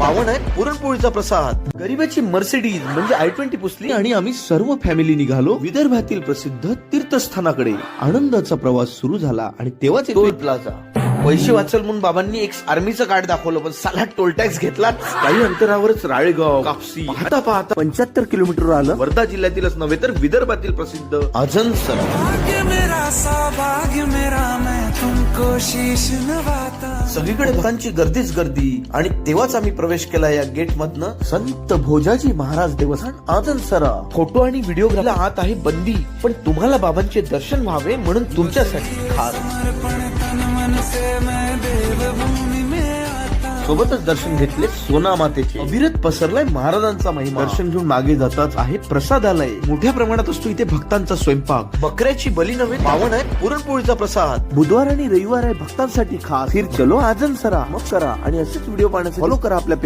पावन आहे पुरणपोळीचा प्रसाद. गरीबाची मर्सिडीज म्हणजे आय ट्वेंटी पुसली आणि आम्ही सर्व फॅमिली निघालो विदर्भातील प्रसिद्ध तीर्थस्थानाकडे. आनंदाचा प्रवास सुरू झाला आणि तेव्हाच टोल प्लाझा. पैसे वाचल म्हणून बाबांनी एक आर्मीचं कार्ड दाखवलं पण साला टोल टॅक्स घेतला काही अंतरावरच राळेगाव कापसी. पाहता पाहता पंच्याहत्तर किलोमीटर आलं. वर्धा जिल्ह्यातीलच नव्हे तर विदर्भातील प्रसिद्ध अजंसर सगळीकडे भक्तांची गर्दीच गर्दी. आणि तेव्हाच आम्ही प्रवेश केला या गेट मधनं संत भोजाजी महाराज देवस्थान आजनसरा फोटो आणि व्हिडिओ आत आहे बंदी. पण तुम्हाला बाबांचे दर्शन व्हावे म्हणून तुमच्यासाठी खास. सोबतच दर्शन घेतले सोना मातेचे. अविरत पसरलाय महाराजांचा महिमा. दर्शन घेऊन मागे जाताच आहे प्रसादालय मोठ्या प्रमाणात असतो इथे भक्तांचा स्वयंपाक. बकऱ्याची बली नव्हे पावन आहे पुरणपोळीचा प्रसाद. बुधवार आणि रविवार आहे भक्तांसाठी खास. फिर चलो आजन सरा. मग करा. आणि असेच व्हिडिओ पाहण्यासाठी फॉलो करा आपल्या